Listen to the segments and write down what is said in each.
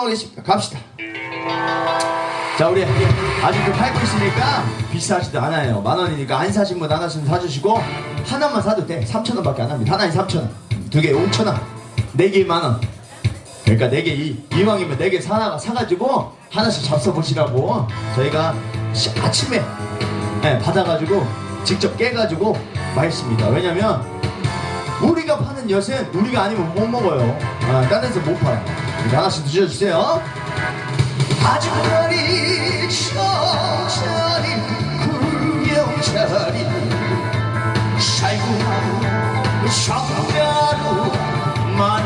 넘어가겠습니다. 갑시다. 자 우리 아직도 팔고 있으니까 비싸지도 않아요. 만 원이니까 안 사신 분 하나씩 사주시고 하나만 사도 돼. 3천 원밖에 안 합니다. 하나에 3천 원, 두 개에 5천 원, 네 개에 만 원. 그러니까 네개 이왕이면 네 개 사나가 사가지고 하나씩 잡숴 보시라고 저희가 시- 아침에 네, 받아가지고 직접 깨가지고 맛있습니다. 왜냐면 우리가 파는 엿은 우리가 아니면 못 먹어요. 아, 딴 데서 못 팔아요. 그러니까 하나씩 드셔주세요. 아주 머리 천천히 구경자리 살구만 성가로 만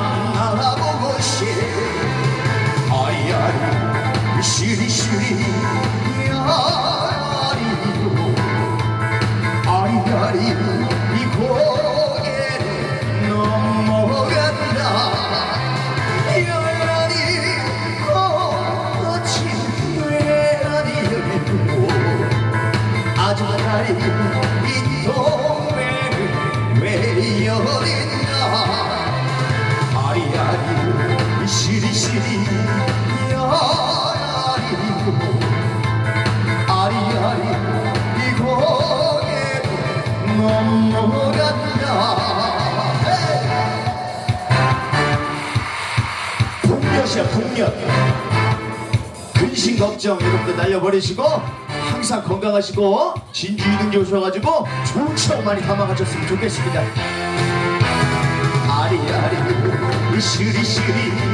풍력이야 풍력. 근심 걱정 여러분들 날려버리시고 항상 건강하시고 진주 이등기 오셔가지고 좋은 추억 많이 담아가셨으면 좋겠습니다. 아리아리 시리시리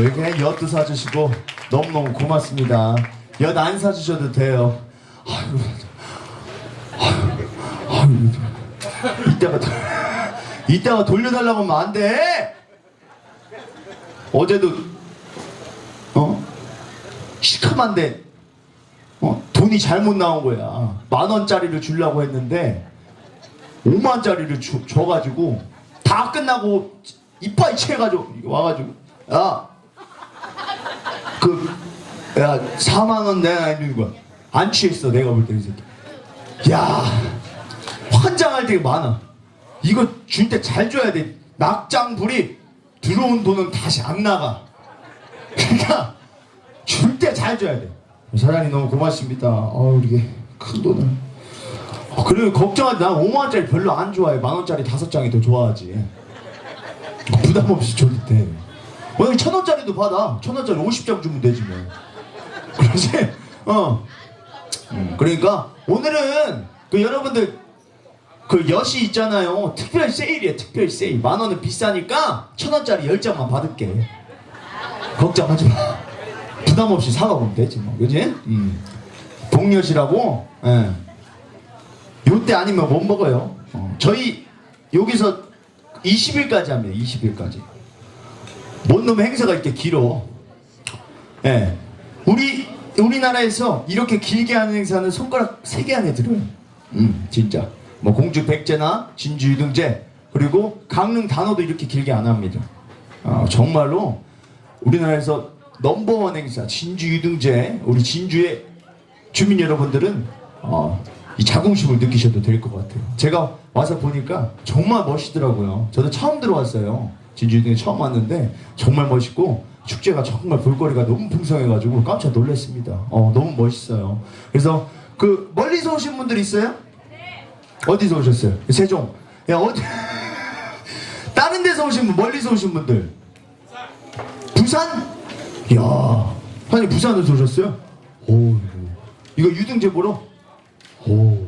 이렇게 엿도 사주시고 너무너무 고맙습니다. 엿 안 사주셔도 돼요. 아유, 아유, 아유, 이따가 도- 이따가 돌려달라고 하면 안 돼. 어제도 어 시커먼데 어 돈이 잘못 나온 거야. 만 원짜리를 주려고 했는데 5만 원짜리를 줘, 줘가지고 다 끝나고 이빨 채가지고 와가지고 야 그, 야, 4만원 내가 있는 거야. 안 취했어, 내가 볼 때, 이 새끼. 야, 환장할 때가 많아. 이거 줄 때 잘 줘야 돼. 낙장불이 들어온 돈은 다시 안 나가. 그러니까, 줄 때 잘 줘야 돼. 사장님 너무 고맙습니다. 어, 이게 큰 돈을. 어, 그리고 걱정하지. 난 5만원짜리 별로 안 좋아해. 만원짜리 다섯 장이 더 좋아하지. 부담 없이 줘도 돼. 어, 여기 천 원짜리도 받아. 천 원짜리 50장 주면 되지 뭐. 그러지? 어. 음, 그러니까 오늘은 그 여러분들 그 엿이 있잖아요. 특별 세일이에요. 특별 세일. 만 원은 비싸니까 천 원짜리 열 장만 받을게. 걱정하지 마. 부담 없이 사가 보면 되지 뭐. 그지? 음. 복엿이라고. 예. 요때 아니면 못 먹어요. 어. 저희 여기서 20일까지 합니다. 20일까지. 뭔 놈의 행사가 이렇게 길어. 예. 우리, 우리나라에서 이렇게 길게 하는 행사는 손가락 세 개 안에 들어요. 음, 진짜. 뭐 공주 백제나 진주 유등제, 그리고 강릉 단어도 이렇게 길게 안 합니다. 어, 정말로 우리나라에서 넘버원 행사, 진주 유등제, 우리 진주의 주민 여러분들은 어, 이 자긍심을 느끼셔도 될 것 같아요. 제가 와서 보니까 정말 멋있더라고요. 저도 처음 들어왔어요. 진주에 처음 왔는데 정말 멋있고 축제가 정말 볼거리가 너무 풍성해가지고 깜짝 놀랐습니다. 어, 너무 멋있어요. 그래서 그 멀리서 오신 분들 있어요? 어디서 오셨어요? 세종. 야 어디? 다른 데서 오신 분, 멀리서 오신 분들. 부산? 야, 아니 부산에서 오셨어요? 오, 이거 유등제 보러? 오,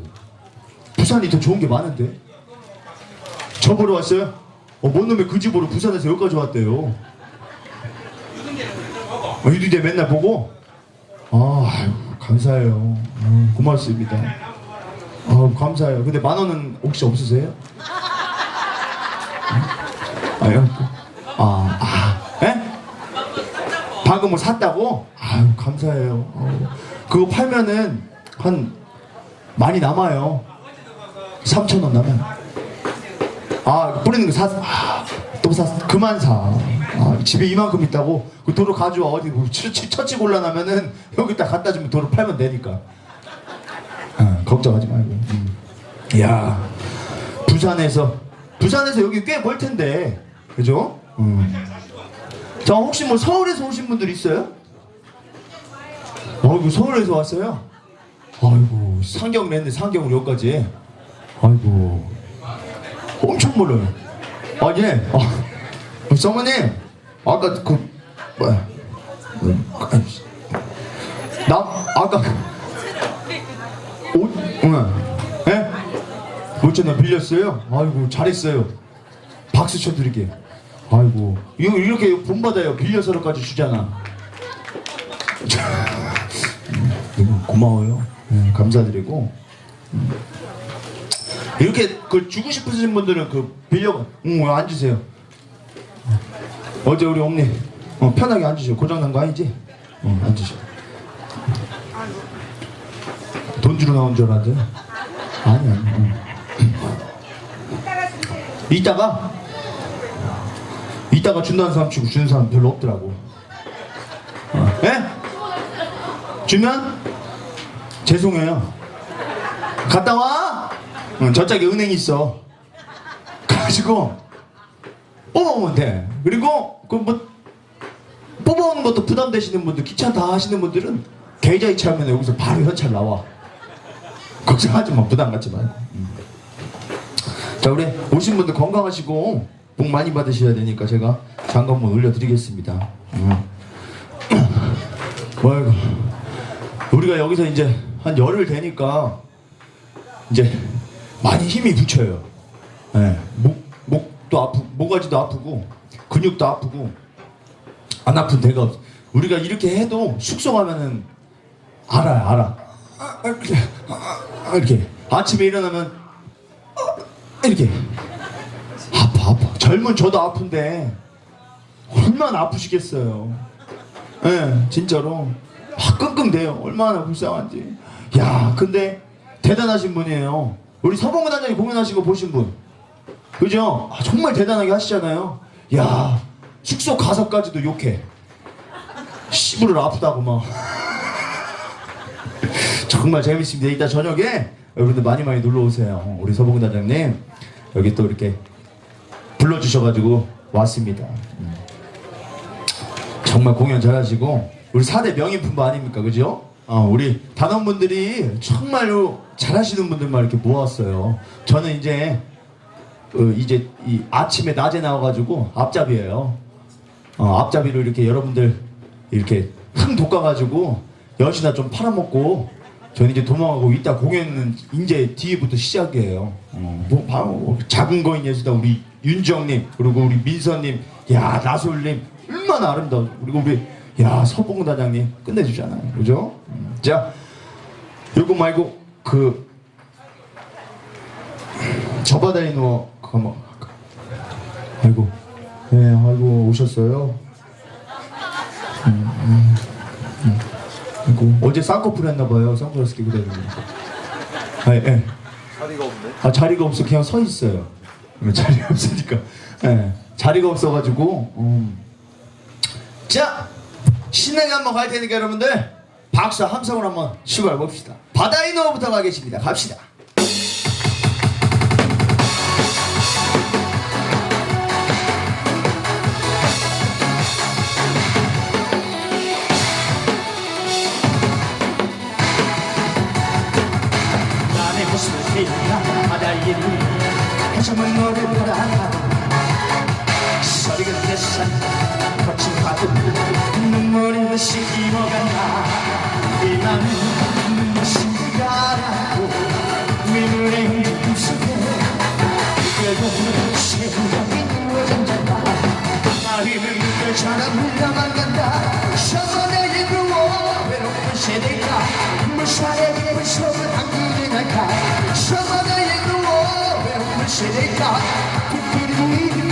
부산이 더 좋은 게 많은데. 저 보러 왔어요? 어, 뭔 놈의 그 집으로 부산에서 여기까지 왔대요. 어, 유등제 맨날 보고? 아, 아유, 감사해요. 아유, 고맙습니다. 아, 감사해요. 근데 만 원은 혹시 없으세요? 아요? 아, 아, 예? 방금 뭐 샀다고? 아유, 감사해요. 어, 그거 팔면은 한 많이 남아요. 3천 원 남아요. 아, 뿌리는 거 사, 아, 또 사, 그만 사. 아, 집에 이만큼 있다고 그 도로 가져와 어디 뭐 처치, 처치 곤란하면은 여기다 갖다 주면 도로 팔면 되니까. 아, 걱정하지 말고. 음. 야 부산에서 부산에서 여기 꽤 멀 텐데, 그죠? 음. 자 혹시 뭐 서울에서 오신 분들 있어요? 어이구 서울에서 왔어요? 아이고 상경을 했네 상경을 여기까지. 아이고 엄청 멀어요. 아 예. 아, 성모님 아까 그 뭐야? 나 아까 옷, 응, 예? 옷좀 빌렸어요. 아이고 잘했어요. 박수 쳐드릴게. 아이고 이거 이렇게 본받아요. 빌려서로까지 주잖아. 고마워요. 예, 감사드리고. 음. 이렇게 그 주고 싶으신 분들은 그 빌려, 응, 앉으세요. 어제 우리 어머니 어, 편하게 앉으시오. 고장난 거 아니지? 어, 앉으시오. 돈 주러 나온 줄 알았는데 아니 아니. 응. 이따가 이따가 준다는 사람 치고 주는 사람 별로 없더라고. 어. 예? 주면 죄송해요. 갔다 와. 응, 저쪽에 은행 있어. 가지고 뽑아오면 돼. 그리고 그뭐 뽑아오는 것도 부담되시는 분들, 귀찮다 하시는 분들은 계좌 이체하면 여기서 바로 현찰 나와. 걱정하지 마, 부담 갖지 말고. 음. 자, 우리 오신 분들 건강하시고 복 많이 받으셔야 되니까 제가 잠깐만 올려드리겠습니다. 음. 아이고, 우리가 여기서 이제 한 열흘 되니까 이제 많이 힘이 붙여요. 예, 목, 목도 아프, 모가지도 아프고, 근육도 아프고, 안 아픈 데가 없어. 우리가 이렇게 해도 숙성하면은 알아요, 알아. 아, 이렇게, 아, 이렇게. 아침에 일어나면, 아, 이렇게. 아파, 아파. 젊은 저도 아픈데, 얼마나 아프시겠어요. 예, 진짜로. 막 끙끙대요. 얼마나 불쌍한지. 야, 근데 대단하신 분이에요. 우리 서봉근 단장님 공연하신 거 보신 분. 그죠? 아, 정말 대단하게 하시잖아요. 야, 숙소 가서까지도 욕해. 씨부를 아프다고 막. 정말 재밌습니다. 이따 저녁에 여러분들 많이 많이 놀러 오세요. 우리 서봉근 단장님 여기 또 이렇게 불러주셔가지고 왔습니다. 음. 정말 공연 잘하시고 우리 4대 명인품바 아닙니까 그죠? 어, 우리 단원분들이 정말로 잘하시는 분들만 이렇게 모았어요 저는 이제 어, 이제 이 아침에 낮에 나와가지고 앞잡이에요 어, 앞잡이로 이렇게 여러분들 이렇게 흥 돋가가지고 여시나 좀 팔아먹고 저는 이제 도망가고 이따 공연은 이제 뒤부터 시작이에요. 어, 뭐 작은 거인 예수다 우리 윤정님 그리고 우리 민서님, 야 나솔님 얼마나 아름다워. 그리고 우리 야 서봉 단장님 끝내주잖아요, 그죠? 음, 자 요거 말고 그 저 바다에 누워 그거 뭐 아이고 예 아이고 오셨어요. 아이고 어제 쌍꺼풀 했나 봐요. 선글라스 끼고 다니는. 아 예. 자리가 없네. 아 자리가 없어 그냥 서 있어요. 음, 자리가 없으니까. 예. 자리가 없어가지고. 음. 자 신나게 한번 갈 테니까 여러분들 박수 함성으로 한번 출발 봅시다. 바다이노부터 가겠습니다. 갑시다. 나의 모습을 세우나 바다의 물 해적은 너를 보다 소리가 됐어. 거친 파도 눈물이 듯이 익어간다. 이 맘은 눈부신 가라고 위물의 흔들 속에 그래도 새우형이 누워진다. 나이는 물결처럼 흘러만 간다. 셔서내게 누워 외로운 세대가 무사의 깊은 속을 당기는 할까? 셔서내게 누워 외로운 세대가 부끄러운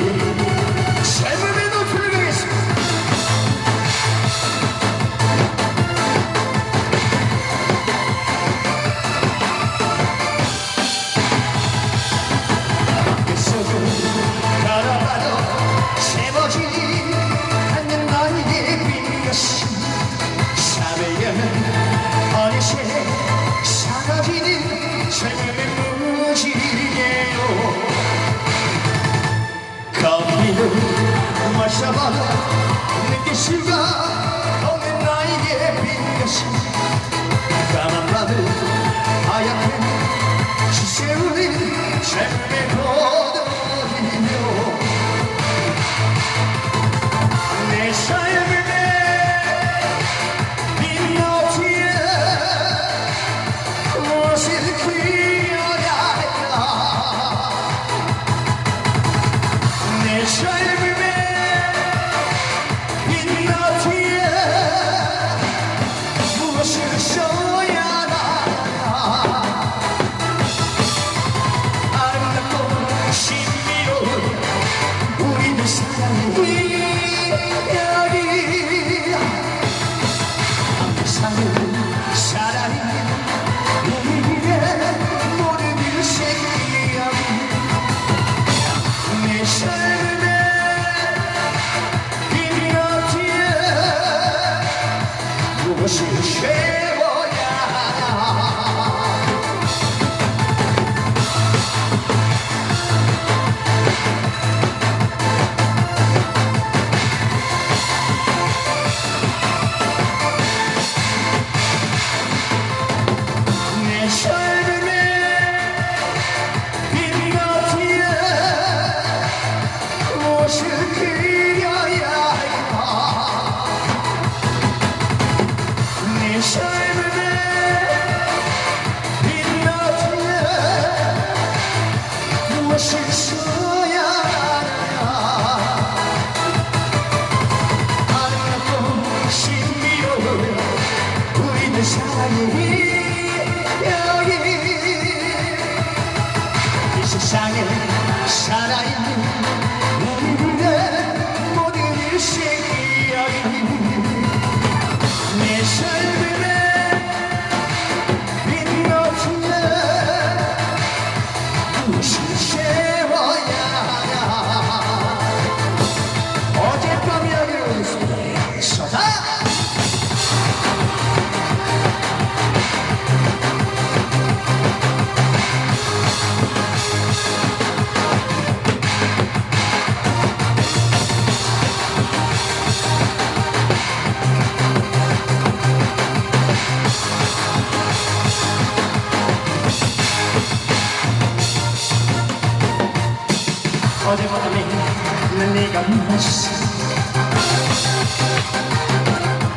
만났어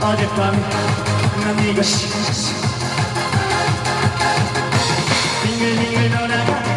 어젯밤 난 네가 싫었어. 빙글빙글 돌아가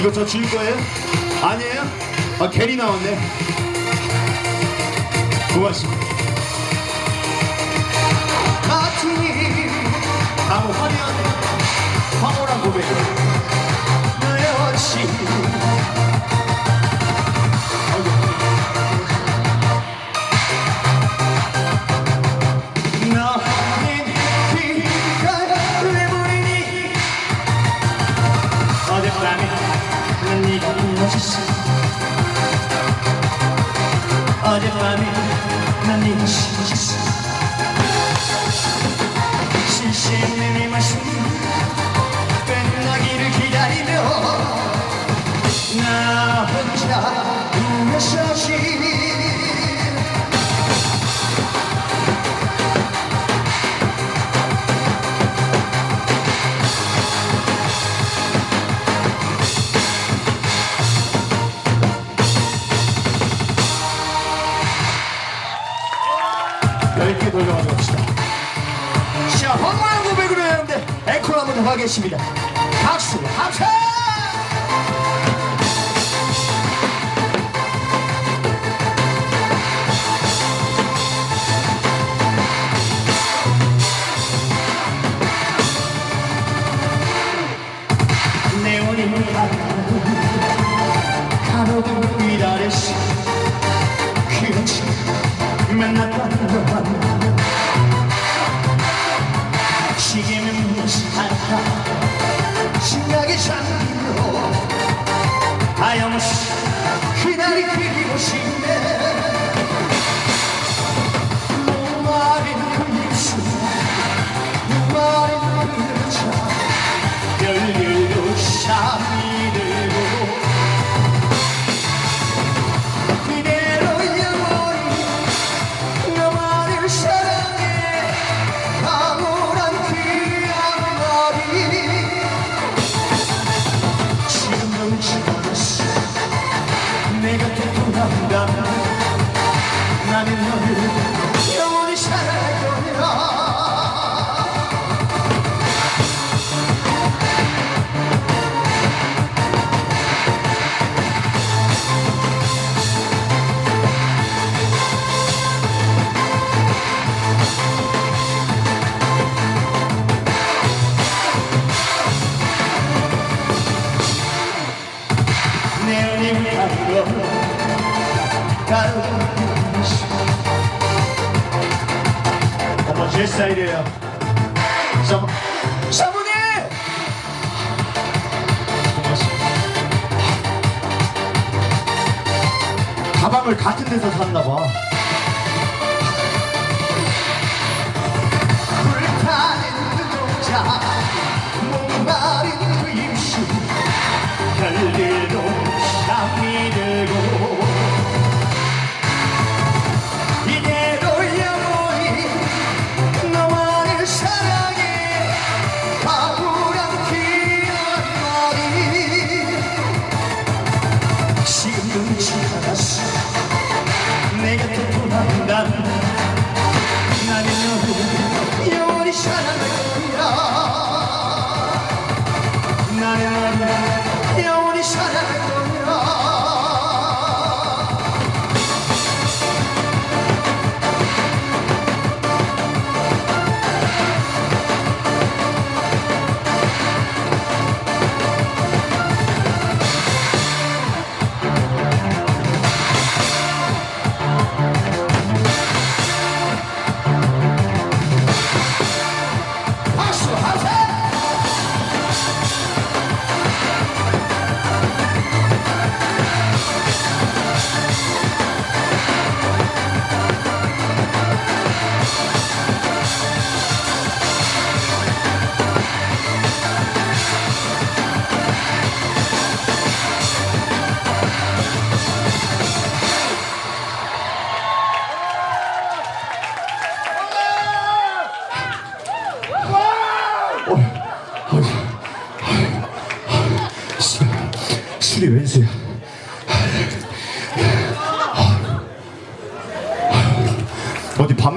이거 저 줄 거예요? 아니에요? 아 괜히 나왔네 고맙습니다 마치 아무 뭐 화려한 황홀한 고백을 이렇게 돌려봅시다. 자 건강한 고백으로 여러분들 에코를 한번 더 하겠습니다. 박수 합체 가로등 위아래씩 그렇지 만났던 것 다영 씨 기다리기 힘드신데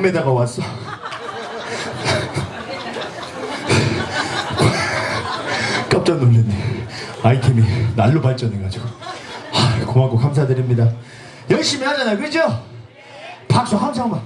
어디 밤매다가 왔어? 깜짝 놀랐네. 아이템이 날로 발전해가지고. 아, 고맙고 감사드립니다. 열심히 하잖아, 그죠? 박수 한 장만.